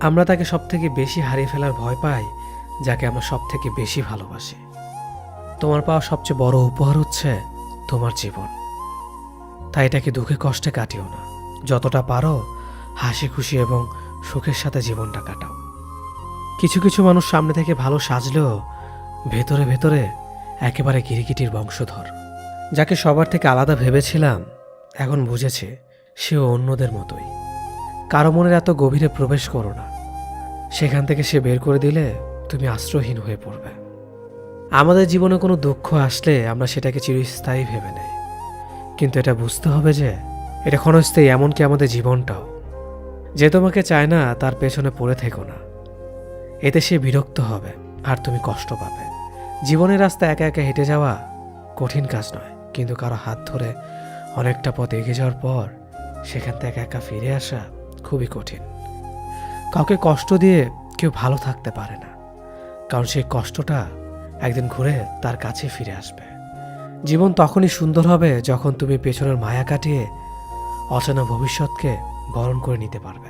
আমরা তাকে সব থেকে বেশি হারিয়ে ফেলার ভয় পাই, যাকে আমরা সব থেকে বেশি ভালোবাসি। তোমার পাওয়া সবচেয়ে বড় উপহার হচ্ছে তোমার জীবন। তাই এটাকে দুঃখে কষ্টে কাটিও না। যতটা পারো, হাসি, খুশি এবং সুখের সাথে জীবনটা কাটাও। কিছু কিছু মানুষ সামনে থেকে ভালো সাজলেও ভেতরে ভেতরে একেবারে কিরিকিটির বংশধর। যাকে সবার থেকে আলাদা ভেবেছিলাম, এখন বুঝেছে সেও অন্যদের মতোই। কারও মনের এত গভীরে প্রবেশ করো না। সেখান থেকে সে বের করে দিলে তুমি আশ্রয়হীন হয়ে পড়বে। আমাদের জীবনে কোনো দুঃখ আসলে আমরা সেটাকে চিরস্থায়ী ভেবে নেই। কিন্তু এটা বুঝতে হবে যে, এটা ক্ষণস্থায়ী এমনকি আমাদের জীবনটাও। যে তোমাকে চায় না, তার পেছনে পড়ে থেকো না। এতে সে বিরক্ত হবে আর তুমি কষ্ট পাবে। জীবনের রাস্তা একা একা হেঁটে যাওয়া কঠিন কাজ নয়, কিন্তু কারও হাত ধরে অনেকটা পথ এগিয়ে যাওয়ার পর সেখান থেকে একা ফিরে আসা খুবই কঠিন। কাউকে কষ্ট দিয়ে কেউ ভালো থাকতে পারে না। কারণ সেই কষ্টটা একদিন ঘুরে তার কাছে ফিরে আসবে। জীবন তখনই সুন্দর হবে যখন তুমি পেছনের মায়া কাটিয়ে অচেনা ভবিষ্যৎকে বরণ করে নিতে পারবে।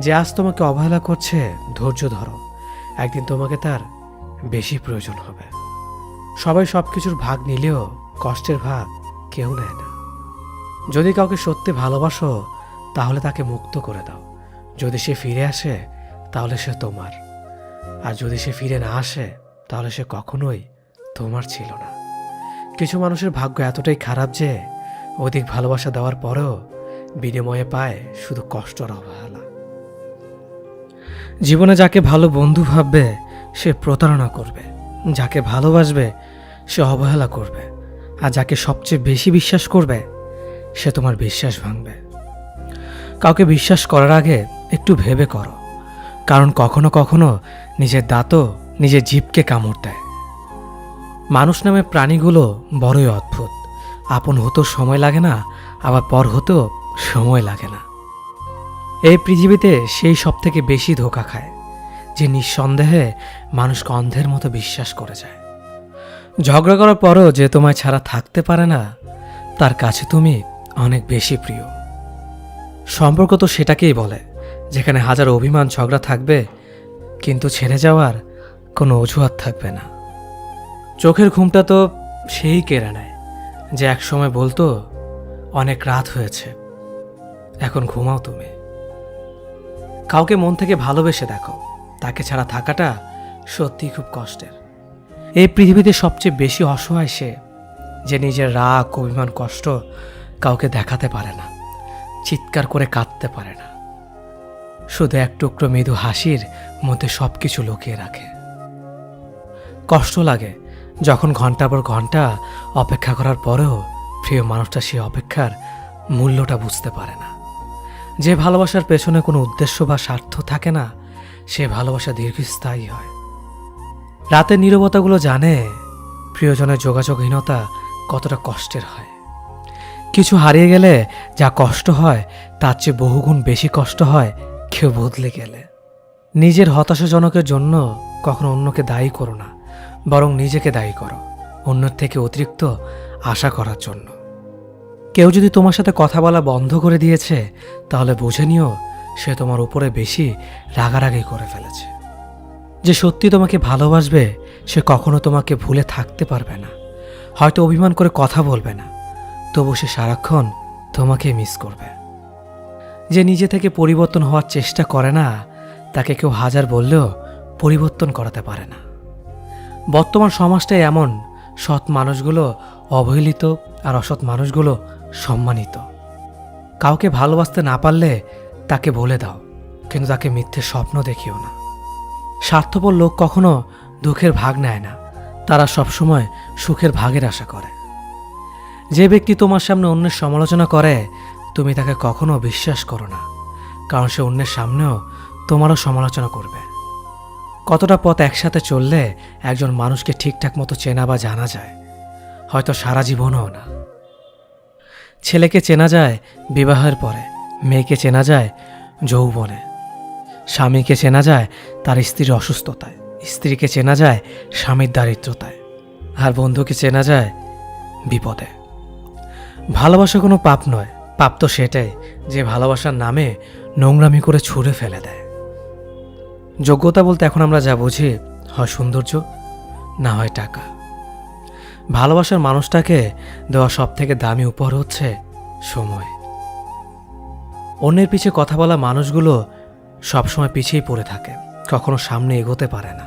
যে আজ তোমাকে অবহেলা করছে, ধৈর্য ধরো। একদিন তোমাকে তার বেশি প্রয়োজন হবে। সবাই সব কিছুর ভাগ নিলেও কষ্টের ভাগ কেউ নেয় না। যদি কাউকে সত্যি ভালোবাসো তাহলে তাকে মুক্ত করে দাও। যদি সে ফিরে আসে, তাহলে সে তোমার। আর যদি সে ফিরে না আসে, তাহলে সে কখনোই তোমার ছিল না। কিছু মানুষের ভাগ্য এতটাই খারাপ যে, অধিক ভালোবাসা দেওয়ার পরেও বিনিময়ে পায় শুধু কষ্ট আর অবহেলা। জীবনে যাকে ভালো বন্ধু ভাববে, সে প্রতারণা করবে। যাকে ভালোবাসবে, সে অবহেলা করবে। আর যাকে সবচেয়ে বেশি বিশ্বাস করবে, সে তোমার বিশ্বাস ভাঙবে। কাউকে বিশ্বাস করার আগে একটু ভেবে করো। কারণ কখনো কখনো নিজের দাঁতও নিজের জীবকে কামড় দেয়। মানুষ নামে প্রাণীগুলো বড়ই অদ্ভুত। আপন হতেও সময় লাগে না, আবার পর হতেও সময় লাগে না। এই পৃথিবীতে সেই সব থেকে বেশি ধোকা খায়, যে নিঃসন্দেহে মানুষকে অন্ধের মতো বিশ্বাস করে যায়। ঝগড়া করার পরও যে তোমায় ছাড়া থাকতে পারে না, তার কাছে তুমি অনেক বেশি প্রিয়। সম্পর্ক তো সেটাকেই বলে, যেখানে হাজার অভিমান ঝগড়া থাকবে, কিন্তু ছেড়ে যাওয়ার কোনো অজুহাত থাকবে না। চোখের ঘুমটা তো সেই কেড়ে নেয়, যে একসময় বলতো, অনেক রাত হয়েছে, এখন ঘুমাও তুমি। কাউকে মন থেকে ভালোবেসে দেখো, তাকে ছাড়া থাকাটা সত্যিই খুব কষ্টের। এই পৃথিবীতে সবচেয়ে বেশি অসহায় সে, যে নিজের রাগ, অভিমান, কষ্ট কাউকে দেখাতে পারে না। চিৎকার করে কাঁদতে পারে না। শুধু এক টুকরো মৃদু হাসির মধ্যে সব কিছু লুকিয়ে রাখে। কষ্ট লাগে যখন ঘণ্টা পর ঘণ্টা অপেক্ষা করার পরেও প্রিয় মানুষটা সেই অপেক্ষার মূল্যটা বুঝতে পারে না। যে ভালোবাসার পেছনে কোনো উদ্দেশ্য বা স্বার্থ থাকে না, সে ভালোবাসা দীর্ঘস্থায়ী হয়। রাতের নীরবতাগুলো জানে প্রিয়জনের যোগাযোগহীনতা কতটা কষ্টের হয়। কিছু হারিয়ে গেলে যা কষ্ট হয়, তার চেয়ে বহুগুণ বেশি কষ্ট হয় কেউ বদলে গেলে। নিজের হতাশাজনকের জন্য কখনো অন্যকে দায়ী করো না, বরং নিজেকে দায়ী করো, অন্যের থেকে অতিরিক্ত আশা করার জন্য। কেউ যদি তোমার সাথে কথা বলা বন্ধ করে দিয়েছে, তাহলে বুঝে নিও সে তোমার উপরে বেশি রাগারাগি করে ফেলেছে। যে সত্যি তোমাকে ভালোবাসবে, সে কখনো তোমাকে ভুলে থাকতে পারবে না, হয়তো অভিমান করে কথা বলবে না। তবু সে সারাক্ষণ তোমাকে মিস করবে। যে নিজে থেকে পরিবর্তন হওয়ার চেষ্টা করে না, তাকে কেউ হাজার বললেও পরিবর্তন করাতে পারে না। বর্তমান সমাজটাই এমন, সৎ মানুষগুলো অবহেলিত আর অসৎ মানুষগুলো সম্মানিত। কাউকে ভালোবাসতে না পারলে তাকে বলে দাও, কিন্তু তাকে মিথ্যে স্বপ্ন দেখিও না। স্বার্থপর লোক কখনো দুঃখের ভাগ নেয় না, তারা সবসময় সুখের ভাগের আশা করে। যে ব্যক্তি তোমার সামনে অন্যের সমালোচনা করে, তুমি তাকে কখনো বিশ্বাস করো না, কারণ সে অন্যের সামনেও তোমারও সমালোচনা করবে। কতটা পথ একসাথে চললে একজন মানুষকে ঠিকঠাক মতো চেনা বা জানা যায়, হয়তো সারা জীবনও না। ছেলেকে চেনা যায় বিবাহের পরে, মেয়েকে চেনা যায় যৌবনে, স্বামীকে চেনা যায় তার স্ত্রীর অসুস্থতায়, স্ত্রীকে চেনা যায় স্বামীর দারিদ্রতায়, আর বন্ধুকে চেনা যায় বিপদে। ভালোবাসা কোনো পাপ নয়। পাপ তো সেটাই, যে ভালোবাসার নামে নোংরামি করে ছুঁড়ে ফেলে দেয়। যোগ্যতা বলতে এখন আমরা যা বুঝি, হয় সৌন্দর্য, না হয় টাকা। ভালোবাসার মানুষটাকে দেওয়া সব থেকে দামি উপহার হচ্ছে সময়। অন্যের পিছে কথা বলা মানুষগুলো সবসময় পিছিয়ে পড়ে থাকে, কখনো সামনে এগোতে পারে না।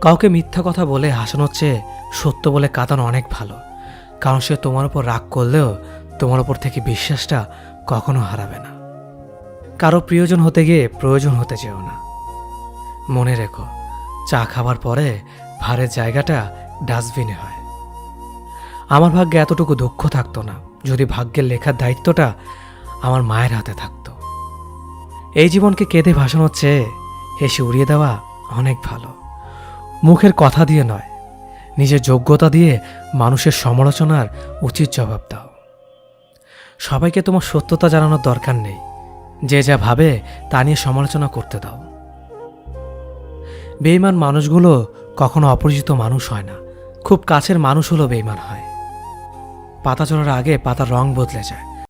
কাউকে মিথ্যা কথা বলে হাসানোর চেয়ে সত্য বলে কাঁদানো অনেক ভালো। কারণ সে তোমার উপর রাগ করলেও তোমার উপর থেকে বিশ্বাসটা কখনো হারাবে না। কারও প্রিয়জন হতে গিয়ে প্রয়োজন হতে চেও না। মনে রেখো, চা খাবার পরে ভারের জায়গাটা ডাস্টবিনে হয়। আমার ভাগ্যে এতটুকু দুঃখ থাকতো না, যদি ভাগ্যের লেখার দায়িত্বটা আমার মায়ের হাতে থাকতো। এই জীবনকে কেঁদে ভাসানোর চেয়ে হেসে উড়িয়ে দেওয়া অনেক ভালো। মুখের কথা দিয়ে নয় নিজের যোগ্যতা দিয়ে মানুষের সমালোচনার উচিত জবাব দাও। সবাইকে তোমার সত্যতা জানানোর দরকার নেই। যে যা ভাবে তা নিয়ে সমালোচনা করতে দাও। বেইমান মানুষগুলো কখনো অপরিচিত মানুষ হয় না। খুব কাছের মানুষ হলো বেইমান হয়। পাতা চলার আগে পাতার রং বদলে যায়।